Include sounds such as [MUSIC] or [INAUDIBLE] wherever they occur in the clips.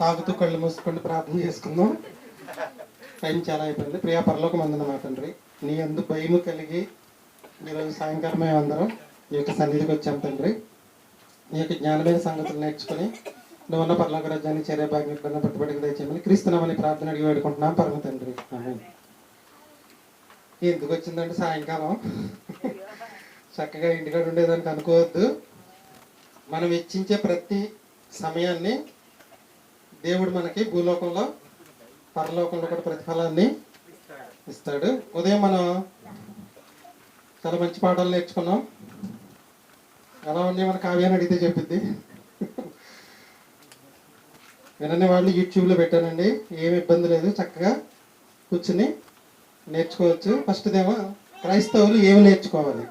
తాగుతూ కళ్ళు మూసుకొని ప్రార్థన చేసుకుందాం. టైం చాలా అయిపోయింది. ప్రియా పరలోకం అందిన మా తండ్రి. నీ అందు భయము కలిగి ఈరోజు సాయంకాలం అందరం ఈ యొక్క సన్నిధికి వచ్చాం తండ్రి. నీ యొక్క జ్ఞానమైన సంగతులు నేర్చుకుని నువ్వు ఉన్న రాజ్యాన్ని చేరే భాగ్యం ఎప్పుడన్నా ప్రతిపడికి దయచేయమని క్రీస్తునామని ప్రార్థన అడిగి వేడుకుంటున్నాం. పరమ తండ్రి. ఎందుకు వచ్చిందంటే సాయంకాలం? చక్కగా ఇంటికాడ ఉండేదానికి అనుకోవద్దు మనం వెచ్చించే ప్రతి సమయాన్ని దేవుడు మనకి భూలోకంలో పరలోకంలో కూడా ప్రతిఫలాన్ని ఇస్తాడు. ఉదయం మనం చాలా మంచి పాఠాలు నేర్చుకున్నాం. ఎలా ఉన్నాయి మన కావ్యాన్ని అడిగితే చెప్పింది. వినని వాళ్ళు యూట్యూబ్లో పెట్టానండి. ఏమి ఇబ్బంది లేదు చక్కగా కూర్చుని నేర్చుకోవచ్చు. ఫస్ట్ క్రైస్తవులు ఏమి నేర్చుకోవాలి?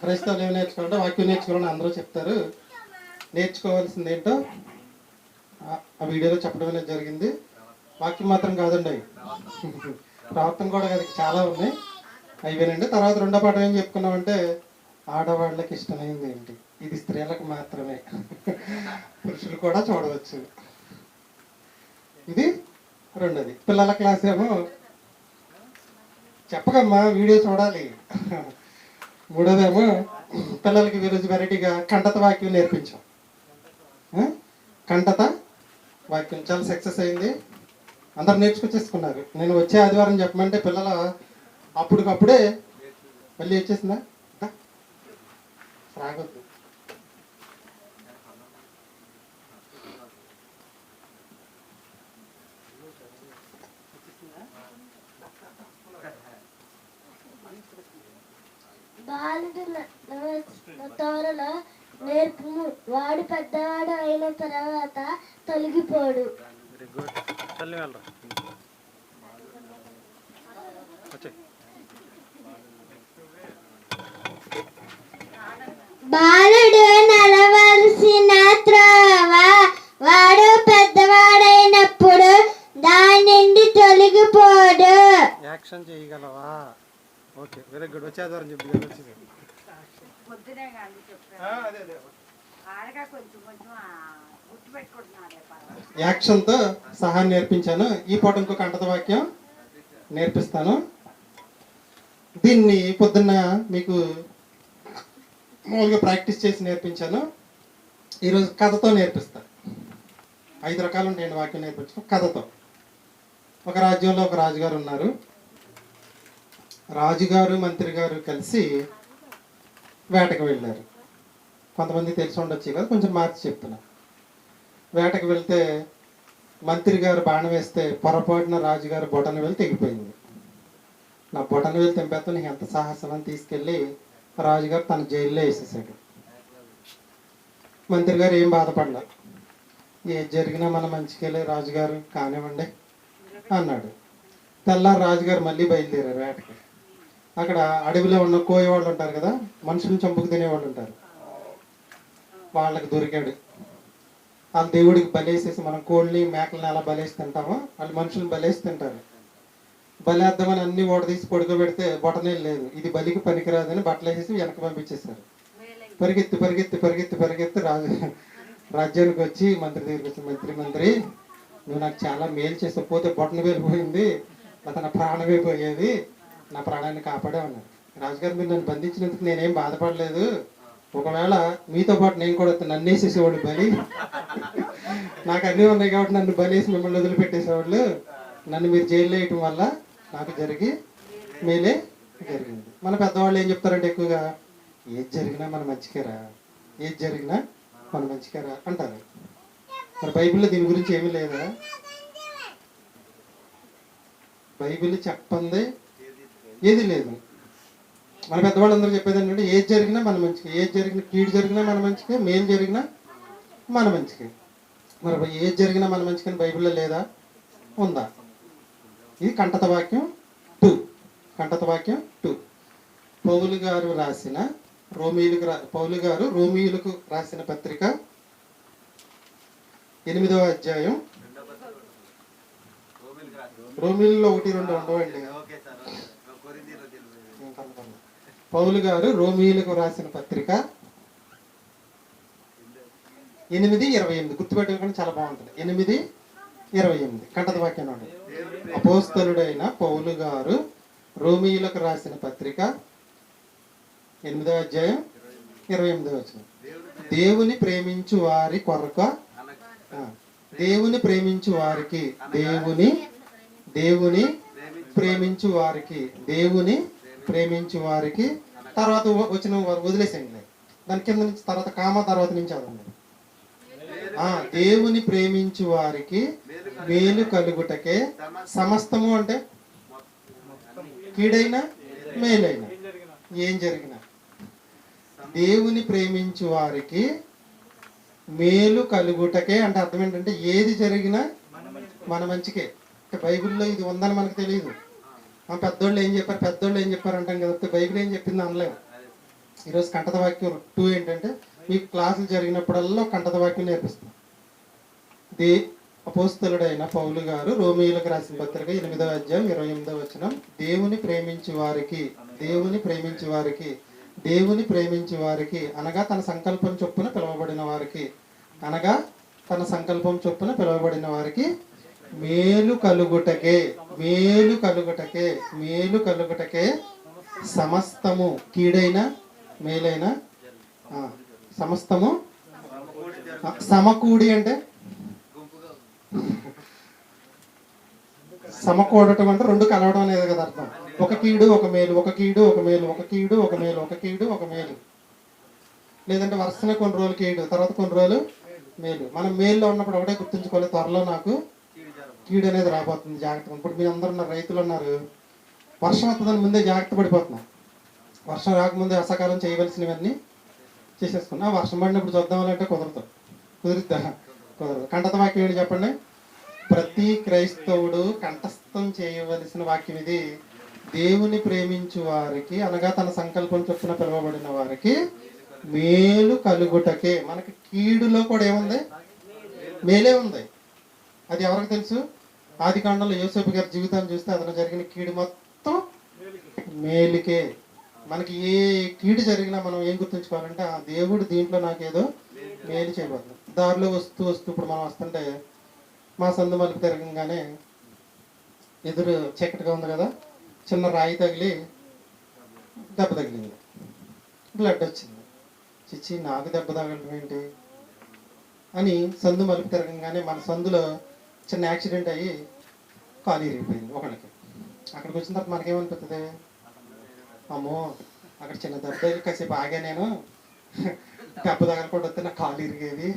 క్రైస్తవులు ఏమి నేర్చుకోవాలంటే వాక్యం నేర్చుకోవాలని అందరూ చెప్తారు. నేర్చుకోవాల్సింది ఏంటో ఆ- వీడియోలో చెప్పడం అనేది జరిగింది. వాక్యం మాత్రం కాదండి ప్రవర్తన కూడా చాలా ఉన్నాయి. అయిపోయినండి తర్వాత రెండో పాఠం ఏం చెప్పుకున్నామంటే ఆడవాళ్ళకి ఇష్టమైంది ఏంటి? ఇది స్త్రీలకు మాత్రమే. పురుషులు కూడా చూడవచ్చు. ఇది రెండోది. పిల్లల క్లాస్ ఏమో చెప్పకమ్మా వీడియో చూడాలి. మూడోదేమో పిల్లలకి ఈరోజు వెరైటీగా కంటత వాక్యం నేర్పించాం. కంటత వాక్యం చాలా సక్సెస్ అయింది. అందరు నేర్చుకొచ్చేసుకున్నారు. నేను వచ్చే ఆదివారం చెప్పమంటే పిల్లల అప్పటికప్పుడే మళ్ళీ వచ్చేసిందా రాగొద్దు బాలుడు తోరలో నేర్పుము వాడు పెద్దవాడు అయిన తర్వాత తొలగిపోడు. బాలుడు నడవలసిన త్రోవ వాడు పెద్దవాడైనప్పుడు దాని నుండి తొలగిపోడు. యాక్షన్ చేయగలవా? ఓకే వెరీ గుడ్ వచ్చే ఆదివారం చెప్పి కదా వచ్చేసి పొద్దునే కానీ చెప్తాను ఆ, అదే అదే. యాక్షన్తో సహా నేర్పించాను. ఈ పూట ఇంకొక కంటత వాక్యం నేర్పిస్తాను. దీన్ని పొద్దున్న మీకు మామూలుగా ప్రాక్టీస్ చేసి నేర్పించాను. ఈరోజు కథతో నేర్పిస్తాను ఐదు రకాలు ఉంటాయండి వాక్యం నేర్పించడం. కథతో. ఒక రాజ్యంలో ఒక రాజుగారు ఉన్నారు. రాజుగారు మంత్రి గారు కలిసి వేటకు వెళ్ళారు. కొంతమంది తెలిసి ఉండొచ్చు కదా కొంచెం మార్చి చెప్తున్నా. వేటకు వెళ్తే మంత్రి గారు బాణం వేస్తే పొరపాటున రాజుగారు బొటన వేలు తెగిపోయింది. నా బొటన వేలు తెంపేస్తే నీకు ఎంత సాహసం అని తీసుకెళ్ళి రాజుగారు తన జైల్లో వేసేసాడు. మంత్రి గారు ఏం బాధపడలేదు ఏది జరిగినా మన మంచికెళ్ళి రాజుగారు కానివ్వండి అన్నాడు. తెల్లారి రాజుగారు మళ్ళీ బయలుదేరారు వేటకి. అక్కడ అడవిలో ఉన్న కోయ వాళ్ళు ఉంటారు కదా మనుషులను చంపుకు తినేవాళ్ళు ఉంటారు. వాళ్ళకి దొరికాడు. వాళ్ళ దేవుడికి బలేసేసి మనం కోళ్ళని మేకలని ఎలా బలేసి తింటామో వాళ్ళు మనుషులను బలేసి తింటారు. బలేద్దామని అన్ని ఓడదీసి పడుకోబెడితే బొటనే లేదు. ఇది బలికి పనికిరాదని బట్టలు వేసేసి వెనక పంపించేశారు. పరిగెత్తి పరిగెత్తి పరిగెత్తి పరిగెత్తి రాజు రాజ్యానికి వచ్చి మంత్రి దగ్గరికి వచ్చి మంత్రి మంత్రి నువ్వు నాకు చాలా మేలు చేసావు. పోతే బొటన వెళ్ళిపోయింది అతను ప్రాణమే పోయేది నా ప్రాణాన్ని కాపాడే ఉన్నాను రాజుగారు మీరు నన్ను బంధించినందుకు నేనేం బాధపడలేదు. ఒకవేళ మీతో పాటు నేను కూడా నన్ను వేసేసేవాడు బలి. నాకు అన్నీ ఉన్నాయి కాబట్టి నన్ను బలేసి మిమ్మల్ని వదిలిపెట్టేసేవాళ్ళు. నన్ను మీరు జైల్లో వేయటం వల్ల నాకు జరిగి మేలే జరిగింది. మన పెద్దవాళ్ళు ఏం చెప్తారంటే ఎక్కువగా ఏది జరిగినా మన మంచికేరా ఏది జరిగినా మన మంచికేరా అంటారు. మరి బైబిల్లో దీని గురించి ఏమీ లేదా? బైబిల్ చెప్పంది ఏది లేదు. మన పెద్దవాళ్ళందరూ చెప్పేది ఏంటంటే ఏది జరిగినా మన మంచికి. ఏది జరిగినా కీడు జరిగినా మన మంచికే. మేలు జరిగినా మన మంచికే. మరి ఏది జరిగినా మన మంచికని బైబిల్లో లేదా? ఉందా? ఇది కంటత వాక్యం టూ. కంటత వాక్యం టూ. పౌలు గారు రాసిన రోమిలకు రా పౌలు గారు రోమిలకు రాసిన పత్రిక ఎనిమిదవ అధ్యాయం. రోమిల్లో ఒకటి రెండు ఉండవండి. పౌలు గారు రోమిలకు రాసిన పత్రిక ఎనిమిది ఇరవై ఎనిమిది. గుర్తుపెట్టుకోవడం చాలా బాగుంటుంది. ఎనిమిది ఇరవై ఎనిమిది. కంటత వాక్యం అపోస్తలుడైన పౌలు గారు రోమిలకు రాసిన పత్రిక ఎనిమిదో అధ్యాయం ఇరవై ఎనిమిదో వచ్చిన దేవుని ప్రేమించు వారి కొరకు దేవుని ప్రేమించు వారికి దేవుని దేవుని ప్రేమించు వారికి దేవుని ప్రేమించి వారికి తర్వాత వచ్చిన వదిలేసేయండి. దాని కింద నుంచి తర్వాత కామ తర్వాత నుంచి అదండి ఆ దేవుని ప్రేమించు వారికి మేలు కలుగుటకే సమస్తము అంటే కీడైనా మేలైనా ఏం జరిగినా దేవుని ప్రేమించు వారికి మేలు కలుగుటకే అంటే అర్థం ఏంటంటే ఏది జరిగినా మన మంచికే. అంటే బైబిల్లో ఇది ఉందని మనకు తెలియదు. ఆ పెద్దోళ్ళు ఏం చెప్పారు? పెద్దోళ్ళు ఏం చెప్పారు అంటాం కదా బైబిల్ ఏం చెప్పింది అనలేము ఈరోజు కంటత వాక్యం టూ ఏంటంటే మీకు క్లాసులు జరిగినప్పుడల్లా కంటత వాక్యం నేర్పిస్తాం. దే అపోస్తలుడైన పౌలు గారు రోమియోలకు రాసిన పత్రిక ఎనిమిదవ అధ్యాయం ఇరవై ఎనిమిదవ వచనం దేవుని ప్రేమించి వారికి దేవుని ప్రేమించి వారికి దేవుని ప్రేమించి వారికి అనగా తన సంకల్పం చొప్పున పిలువబడిన వారికి అనగా తన సంకల్పం చొప్పున పిలువబడిన వారికి మేలు కలుగుటకే మేలు కలుగుటకే మేలు కలుగుటకే సమస్తము కీడైన మేలైన సమస్తము సమకూడి అంటే? సమకూడటం అంటే రెండు కలవడం అనేది కదా అర్థం. ఒక కీడు ఒక మేలు ఒక కీడు ఒక మేలు ఒక కీడు ఒక మేలు ఒక కీడు ఒక మేలు. లేదంటే వరుసనే కొన్ని రోజులు కీడు తర్వాత కొన్ని రోజులు మేలు. మనం మేల్లో ఉన్నప్పుడు ఒకటే గుర్తుంచుకోవాలి త్వరలో నాకు కీడు అనేది రాబోతుంది జాగ్రత్త ఇప్పుడు మీరు అందరు ఉన్నారు రైతులు ఉన్నారు. వర్షం వస్తుందని ముందే జాగ్రత్త పడిపోతున్నాం. వర్షం రాకముందే వర్షాకాలం చేయవలసినవన్నీ చేసేసుకున్నా. వర్షం పడినప్పుడు చూద్దామంటే కుదరదు. కుదిరిద్దా? కుదరదు. కంఠత వాక్యం ఏంటి చెప్పండి? ప్రతి క్రైస్తవుడు కంఠస్థం చేయవలసిన వాక్యం ఇది. దేవుని ప్రేమించు వారికి అనగా తన సంకల్పం చొప్పున పిలువబడిన వారికి మేలు కలుగుటకే. మనకి కీడులో కూడా ఏముంది? మేలే ఉంది. అది ఎవరికి తెలుసు? ఆది కాండంలో యోసేపు గారి జీవితాన్ని చూస్తే అతను జరిగిన కీడు మొత్తం మేలుకే. మనకి ఏ కీడు జరిగినా మనం ఏం గుర్తుంచుకోవాలంటే ఆ దేవుడు దీంట్లో నాకేదో మేలు చేయబోతుంది దారిలో వస్తూ వస్తూ ఇప్పుడు మనం వస్తుంటే మా సందు మలుపు తిరగంగానే ఎదురు చీకటిగా ఉంది కదా చిన్న రాయి తగిలి దెబ్బ తగిలింది. బ్లడ్ వచ్చింది. చిచ్చి నాకు దెబ్బ తగలడం ఏంటి? అని సందు మలుపు తిరగంగానే మన సందులో చిన్న యాక్సిడెంట్ అయ్యి కాలు ఇరిగిపోయింది ఒకరికి అక్కడికి వచ్చిన తర్వాత మనకేమనిపిస్తుంది అమ్మో అక్కడ చిన్న దెబ్బ కాసేపు ఆగా నేను. దెబ్బ తగలకుండా వస్తే నా కాలు ఇరిగేది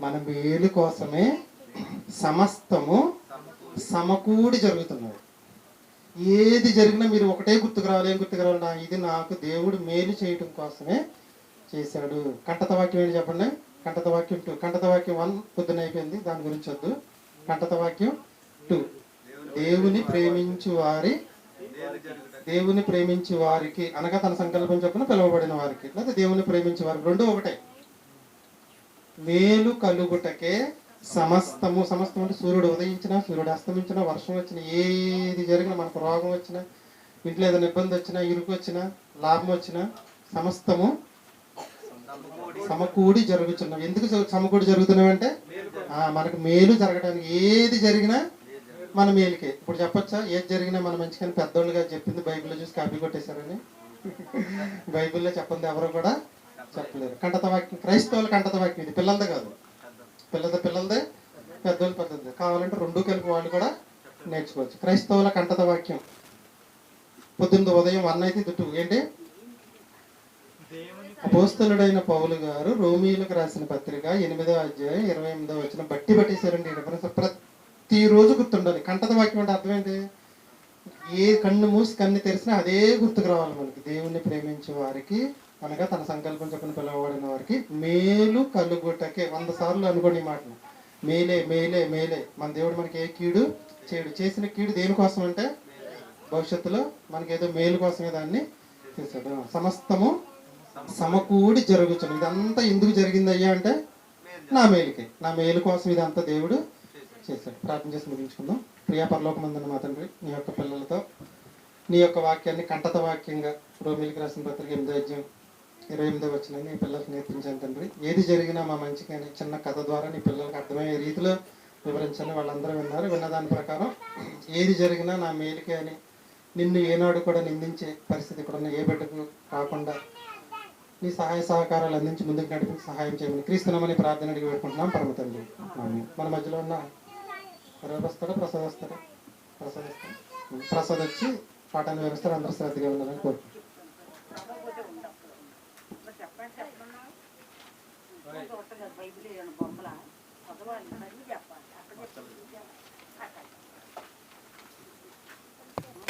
మన మేలు కోసమే సమస్తము సమకూడి జరుగుతున్నది. ఏది జరిగినా మీరు ఒకటే గుర్తుకు రావాలి. ఏం గుర్తుకు రావాలి నా ఇది నాకు దేవుడు మేలు చేయటం కోసమే చేశాడు. కంటత వాక్యం ఏంటి చెప్పండి? కంటత వాక్యం టూ కంటత వాక్యం వన్ పొద్దున అయిపోయింది. దాని గురించి వద్దు కంటత వాక్యం టూ దేవుని ప్రేమించు వారి దేవుని ప్రేమించి వారికి అనగా తన సంకల్పం చొప్పున పిలువబడిన వారికి. లేదా దేవుని ప్రేమించి వారికి. రెండు ఒకటే. మేలు కలుగుటకే సమస్తము సమస్తం అంటే సూర్యుడు ఉదయించినా సూర్యుడు అస్తమించినా వర్షం వచ్చినా ఏది జరిగినా మనకు రోగం వచ్చినా ఇంట్లో ఏదైనా ఇబ్బంది వచ్చినా ఇరుకు వచ్చినా లాభం వచ్చినా సమస్తము సమకూడి జరుగుతున్నవి ఎందుకు సమకూడి జరుగుతున్నవి అంటే మనకు మేలు జరగడానికి ఏది జరిగినా మన మేలుకే. ఇప్పుడు చెప్పొచ్చా? ఏది జరిగినా మన మంచిగా పెద్దోళ్ళుగా చెప్పింది బైబిల్లో చూసి కాపీ కొట్టేశారని. [LAUGHS] బైబిల్లో చెప్పండి ఎవరు కూడా చెప్పలేరు. కంటత వాక్యం క్రైస్తవుల కంటత వాక్యం ఇది. పిల్లలదే కాదు. పిల్లలదే పిల్లలదే పెద్దోళ్ళు పెద్దది కావాలంటే రెండు కలిపి వాళ్ళు కూడా నేర్చుకోవచ్చు. క్రైస్తవుల కంటత వాక్యం. పొద్దున్న ఉదయం వన్ అయితే ఇది టూ ఏంటి అపోస్తలుడైన పౌలు గారు రోమిలకు రాసిన పత్రిక ఎనిమిదో అధ్యాయం ఇరవై ఎనిమిదో వచ్చిన బట్టి పట్టేశారండి రిఫరెన్స్ ప్రతిరోజు గుర్తుండాలి. కంటత వాక్యం అంటే అర్థమైంది? ఏ కన్ను మూసి కన్ను తెరిచినా అదే గుర్తుకు రావాలి మనకి. దేవుణ్ణి ప్రేమించే వారికి అనగా తన సంకల్పం చెప్పిన పిలవబడిన వారికి మేలు కలుగుటకే. వంద సార్లు అనుకోండి ఈ మాటను. మేలే మేలే మేలే. మన దేవుడు మనకి ఏ కీడు చేయడు. చేసిన కీడు దేనికోసం అంటే భవిష్యత్తులో మనకి ఏదో మేలు కోసమే దాన్ని చేశాడు సమస్తము సమకూడి జరుగుతుంది ఇదంతా ఎందుకు జరిగింది అయ్యా అంటే నా మేలుకే. నా మేలు కోసం ఇదంతా దేవుడు చేశాడు. ప్రార్థన చేసి ముగించుకుందాం. ప్రియా పరలోకమందున మా తండ్రి నీ యొక్క పిల్లలతో నీ యొక్క వాక్యాన్ని కంటత వాక్యంగా రోమిలికి రాసిన పత్రిక ఎనిమిదో అధ్యాయం ఇరవై ఎనిమిదో వచ్చిన నీ పిల్లలకు నేర్పించాను తండ్రి. ఏది జరిగినా మా మంచికి అని చిన్న కథ ద్వారా నీ పిల్లలకు అర్థమయ్యే రీతిలో వివరించాలని వాళ్ళందరూ విన్నారు. విన్నదాని ప్రకారం ఏది జరిగినా నా మేలుకే అని నిన్ను ఏనాడు కూడా నిందించే పరిస్థితి ఇక్కడ ఉన్న ఏ బిడ్డకు కాకుండా నీ సహాయ సహకారాలు అందించి ముందుకు నడిపించి సహాయం చేయమని క్రీస్తునామని ప్రార్థన అడిగి పెట్టుకుంటున్నాం పరమతండి మన మధ్యలో ఉన్న ఎవరు వస్తారా ప్రసాద్ వస్తారా ప్రసాద్ వస్తారా ప్రసాద్ వచ్చి పాఠాన్ని వివరిస్తారు. అందరూ శ్రద్ధగా ఉండాలని కోరుకుంటున్నాం. బైబిల్ బొమ్మల చదవాలి చెప్పాలి